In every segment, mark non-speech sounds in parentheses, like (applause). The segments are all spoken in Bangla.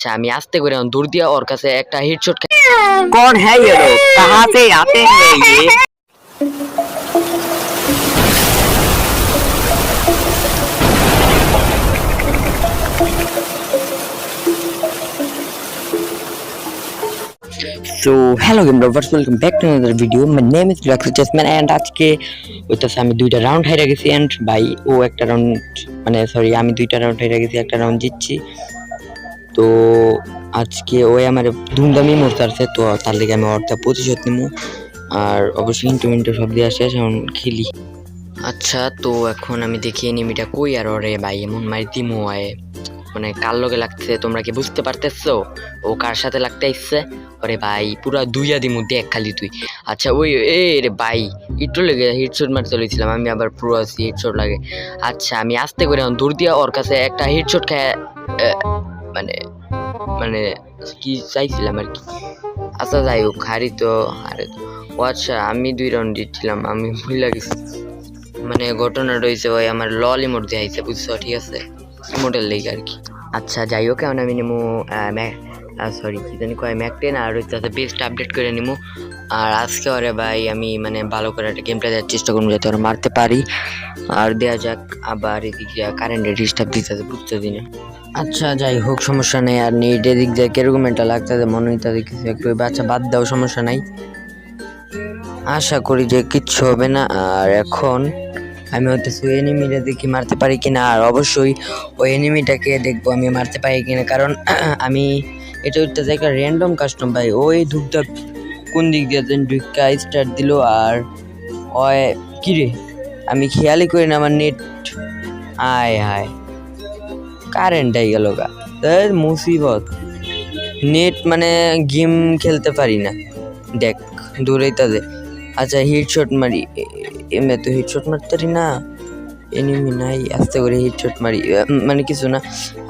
আচ্ছা আমি আস্তে করে এখন দৌড় দিয়া ওর কাছে একটা হেডশট कौन है ये लोग कहाँ से आते हैं ये so hello game lovers welcome back to another video my name is relax Jasman and আজকে ওইটাছে আমি দুইটা রাউন্ড হাইরা গেছি এন্ড ভাই ও একটা রাউন্ড মানে সরি আমি দুইটা রাউন্ড হাইরা গেছি একটা রাউন্ড জিতছি তো আজকে ওই আমার ধুমধামি মরতে তো তার লেগে আমি অর্থ প্রতিশোধ নিবো। আর অবশ্যই ইন্টু মিন্টু সব দিয়ে আসে এখন খেলি। আচ্ছা তো এখন আমি দেখি এনিমিটা কই আর ওরে ভাই, এমন মারি দিমো আয়। মানে কার লগে লাগতেছে, তোমরা কি বুঝতে পারতেছো? ও কার সাথে লাগতে আসছে ওরে ভাই, পুরা দুইয়া দিমু, দেখ খালি তুই। আচ্ছা ওই, এ রে ভাই একটু লেগে হেডশট মারতে চলেছিলাম আমি আবার পুরো হেডশট লাগে। আচ্ছা আমি আস্তে করে দূর দিয়া ওর কাছে একটা হেডশট খায় মানে মানে কি চাইছিলাম আর কি। আচ্ছা যাই হোক, হারি তো, হারে তো। ও আচ্ছা আমি দুই রাউন্ড জিতছিলাম, আমি ভুলে গেছি। মানে ঘটনাটা হয়েছে ভাই, আমার লল ইমোট দেখাইছে বুঝছ, ঠিক আছে? ইমোটের লেগে আর কি। আচ্ছা যাই হোক, এখন আমি নেব সরি কি জানি কয় ম্যাক টেন আর হচ্ছে আছে বেস্ট আপডেট করে নিবো আর আজকে ওরে ভাই আমি মানে ভালো করে একটা গেমটা দেওয়ার চেষ্টা করব যাতে ওরা মারতে পারি। আর দেওয়া যাক, আবার এদিকে কারেন্টের ডিস্টার্ব দিতে আছে বুঝতে না। আচ্ছা যাই হোক, সমস্যা নেই, আর নেট এদিক দিয়ে কীরকম এটা লাগতেছে, মনে হইতে কিছু একটু বাচ্চা বাদ দাও, সমস্যা নাই। আশা করি যে কিচ্ছু হবে না, আর এখন আমি হয়তো সেই এনিমিটা দেখি মারতে পারি কিনা, আর অবশ্যই ওই এনিমিটাকে দেখব আমি মারতে পারি কিনা। কারণ (clears throat) আমি এটা একটা র্যান্ডম কাস্টম ভাই। ওই ধূপটা কোন দিক দিয়ে যেন ঢুকা স্টার্ট দিল আর ওই কিরে? আমি খেয়ালই করি না আমার নেট আয় হায় কারেন্টটাই গেল গা। মুসিবত। নেট মানে গেম খেলতে পারি না। দেখ দূরেই তাদের আচ্ছা হিট হেডশট মারি এমনি তো হেডশট মারতে পারি না। এনিমি নাই, আস্তে করে হেডশট মারি। মানে কিছু না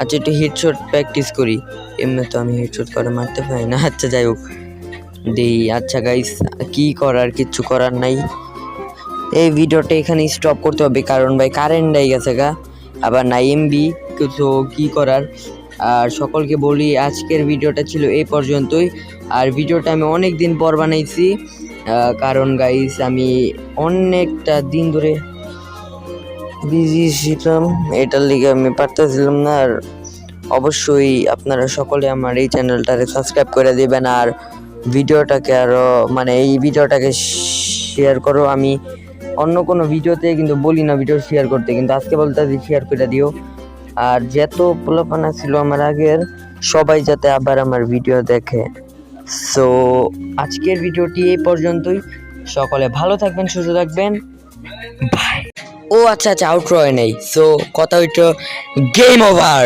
আচ্ছা একটু হেডশট প্র্যাকটিস করি। এমনি তো আমি হেডশট করে, মারতে পারি না আচ্ছা যাই হোক। দেই আচ্ছা গাইস কি করার, কিচ্ছু করার নাই। এই ভিডিওটা এখানে স্টপ করতে হবে, কারণ ভাই কারেন্ট নাই গেছে গা। আবার নাই এমবি তো কি করার? আর সকলকে বলি, আজকের ভিডিওটা ছিল এই পর্যন্তই। আর ভিডিওটা আমি অনেক দিন পর বানাইছি। কারণ গাইস আমি অনেকটা দিন ধরে বিজি ছিলাম, এটার লিগে আমি পারতেছিলাম না। আর অবশ্যই আপনারা সকলে আমার এই চ্যানেলটারে সাবস্ক্রাইব করে দেবেন আর ভিডিওটাকে আরও মানে এই ভিডিওটাকে শেয়ার করো। আমি অন্য কোনো ভিডিওতে কিন্তু বলি না ভিডিও শেয়ার করতে, কিন্তু আজকে বলতে শেয়ার করে দিও। আর যত পোলাপানা ছিল আমার আগের, সবাই যাতে আবার আমার ভিডিও দেখে। সো, আজকের ভিডিওটি এই পর্যন্তই। সকলে ভালো থাকবেন, সুস্থ থাকবেন। বাই ও আচ্ছা আচ্ছা আউট রয় নেই। সো কথা হইতো গেম ওভার